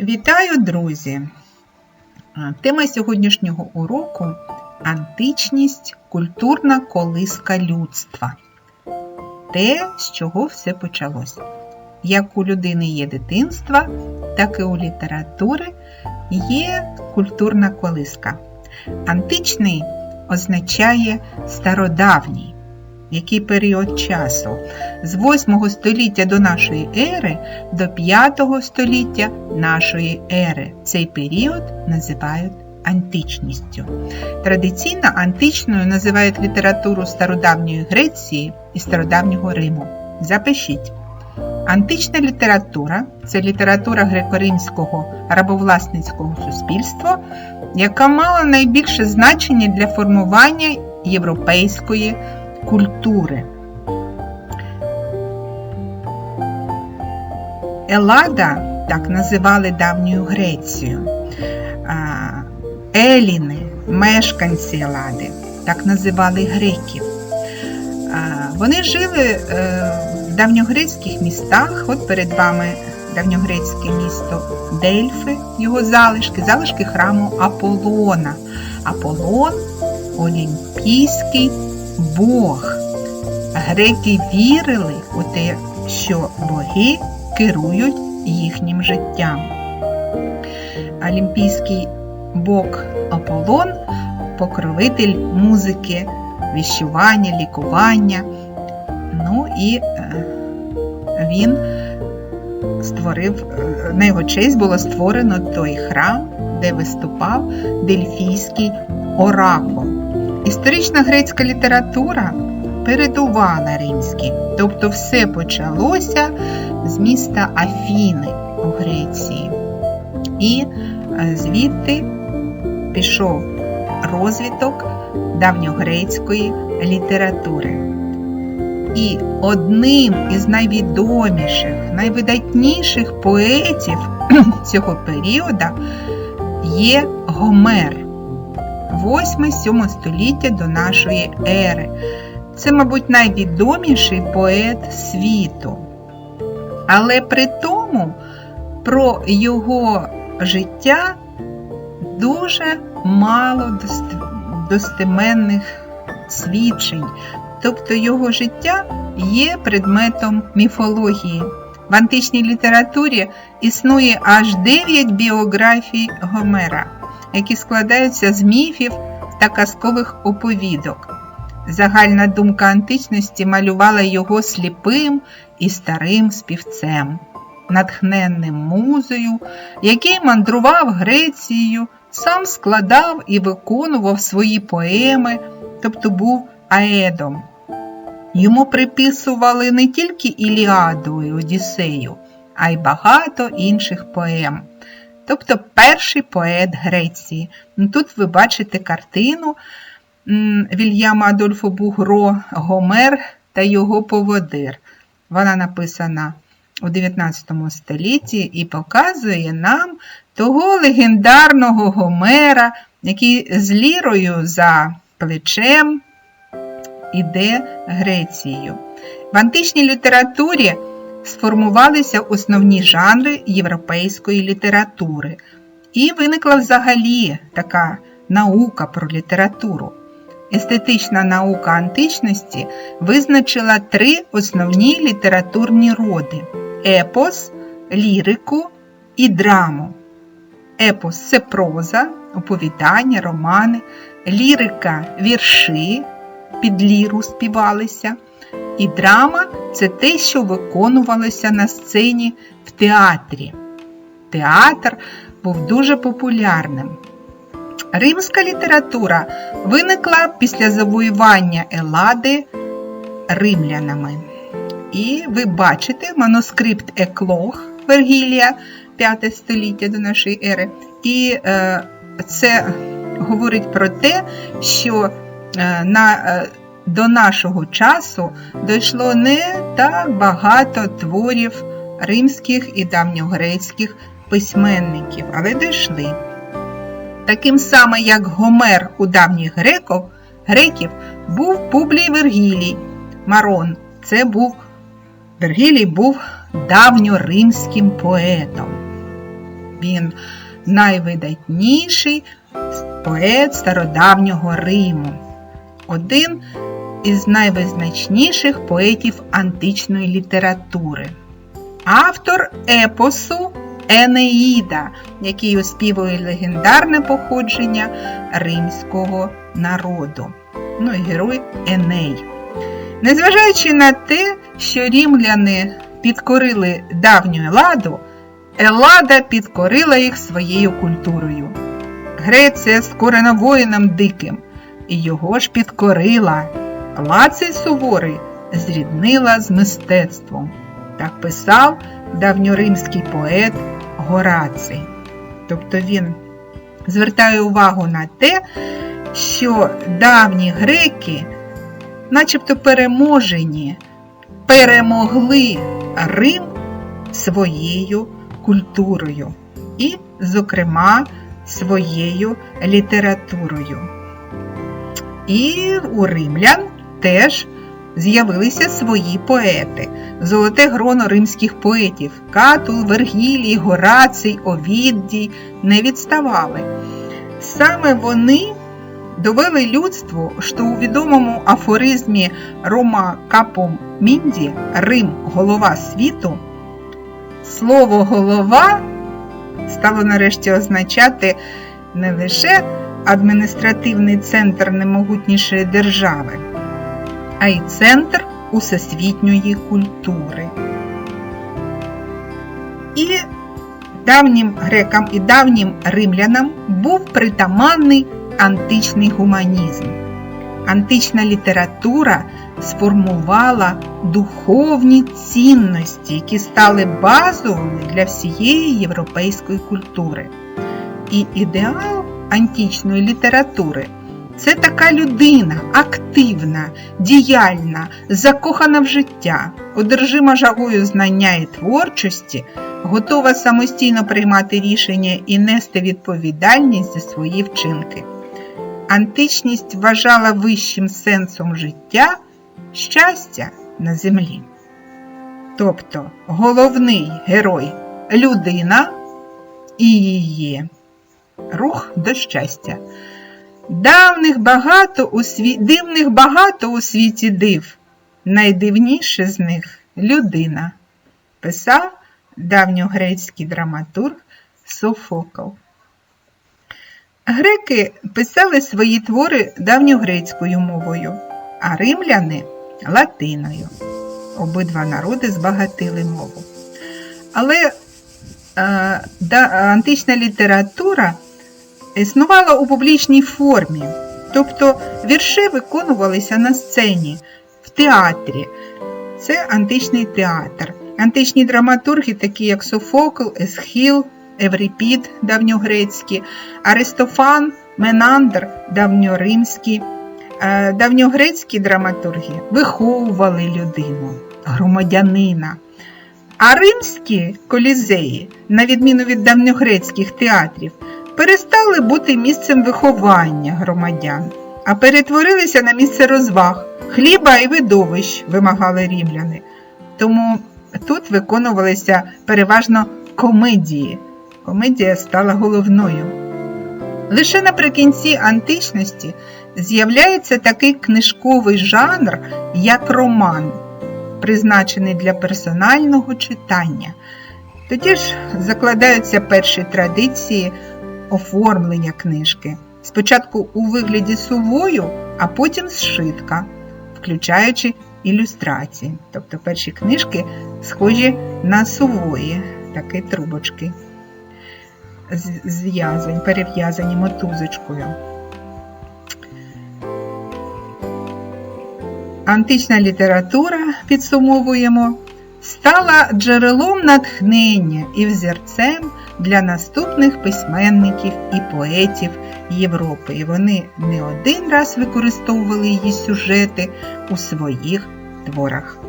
Вітаю, друзі! Тема сьогоднішнього уроку античність, культурна колиска людства. Те, з чого все почалось. Як у людини є дитинство, так і у літератури є культурна колиска. Античний означає стародавній. Який період часу? З 8 століття до нашої ери до 5 століття нашої ери. Цей період називають античністю. Традиційно античною називають літературу стародавньої Греції і стародавнього Риму. Запишіть. Антична література це література греко-римського рабовласницького суспільства, яка мала найбільше значення для формування європейської культури. Елада так називали давню Грецію. Еліни, мешканці Елади, так називали греків. Вони жили е, в давньогрецьких містах, от перед вами давньогрецьке місто Дельфи, його залишки, залишки храму Аполлона. Аполлон Олімпійський Бог. Греки вірили у те, що боги керують їхнім життям. Олімпійський бог Аполлон покровитель музики, віщування, лікування. Ну і е, він створив, е, на його честь було створено той храм, де виступав Дельфійський оракул. Історична грецька література передувала римській, тобто все почалося з міста Афіни у Греції. І е, звідти пішов розвиток давньогрецької літератури. І одним із найвідоміших, найвидатніших поетів цього періоду є Гомер. 8-7 століття до нашої ери. Це, мабуть, найвідоміший поет світу. Але при тому про його життя дуже мало достеменних свідчень. Тобто його життя є предметом міфології. В античній літературі існує аж 9 біографій Гомера які складаються з міфів та казкових оповідок. Загальна думка античності малювала його сліпим і старим співцем, натхненним музою, який мандрував Грецією, сам складав і виконував свої поеми, тобто був аедом. Йому приписували не тільки Іліаду і Одіссею, а й багато інших поем тобто перший поет Греції. Ну, тут ви бачите картину Вільяма Адольфо Бугро Гомер та його поводир. Вона написана у 19 столітті і показує нам того легендарного Гомера, який з лірою за плечем іде Грецією. В античній літературі сформувалися основні жанри європейської літератури, і виникла взагалі така наука про літературу. Естетична наука античності визначила три основні літературні роди епос, лірику і драму. Епос це проза, оповідання, романи, лірика вірші, під ліру співалися. І драма це те, що виконувалося на сцені в театрі. Театр був дуже популярним. Римська література виникла після завоювання Елади римлянами. І ви бачите манускрипт Еклох Вергілія 5 століття до нашої ери. І е, це говорить про те, що е, на е, до нашого часу дійшло не так багато творів римських і давньогрецьких письменників, але дійшли. Таким самим, як Гомер у давніх греків, греків був Публій Вергілій Марон. Це був Вергілій був давньоримським поетом. він найвидатніший поет стародавнього Риму, один із найвизначніших поетів античної літератури, автор епосу Енеїда, який оспівує легендарне походження римського народу. Ну і герой Еней. Незважаючи на те, що рімляни підкорили давню Еладу, Елада підкорила їх своєю культурою. Греція скорена воїном диким, і його ж підкорила. Лаций суворий зріднила з мистецтвом. Так писав давньоримський поет Гораций. Тобто він звертає увагу на те, що давні греки, начебто переможені, перемогли Рим своєю культурою і, зокрема, своєю літературою. І у римлян теж з'явилися свої поети, золоте гроно римських поетів Катул, Вергілій, Горацій, Овіддій не відставали. Саме вони довели людству, що у відомому афоризмі Рома Капом Мінді Рим голова світу, слово голова стало нарешті означати не лише адміністративний центр немогутнішої держави, а й центр усесвітньої культури. І давнім грекам і давнім римлянам був притаманний античний гуманізм. Антична література сформувала духовні цінності, які стали базовими для всієї європейської культури. І ідеал античної літератури це така людина активна, діяльна, закохана в життя, одержима жагою знання і творчості, готова самостійно приймати рішення і нести відповідальність за свої вчинки. Античність вважала вищим сенсом життя щастя на землі. Тобто головний герой людина і її рух до щастя. Давних багато у сві... Дивних багато у світі див. Найдивніше з них людина, писав давньогрецький драматург Софокл. Греки писали свої твори давньогрецькою мовою, а римляни латиною. Обидва народи збагатили мову. Але е, да, антична література існувала у публічній формі, тобто вірші виконувалися на сцені, в театрі. Це античний театр. Античні драматурги, такі як Софокл, Есхіл, Еврипід давньогрецькі, Аристофан, Менандр давньоримські, е, давньогрецькі драматурги виховували людину, громадянина. А римські колізеї, на відміну від давньогрецьких театрів, перестали бути місцем виховання громадян, а перетворилися на місце розваг, хліба і видовищ, вимагали рівляни. Тому тут виконувалися переважно комедії. Комедія стала головною. Лише наприкінці античності з'являється такий книжковий жанр, як роман, призначений для персонального читання. Тоді ж закладаються перші традиції оформлення книжки. Спочатку у вигляді сувою, а потім зшитка, включаючи ілюстрації. Тобто перші книжки схожі на сувої, такі трубочки, зв'язані, перев'язані мотузочкою. Антична література, підсумовуємо, стала джерелом натхнення і взірцем для наступних письменників і поетів Європи. І вони не один раз використовували її сюжети у своїх творах.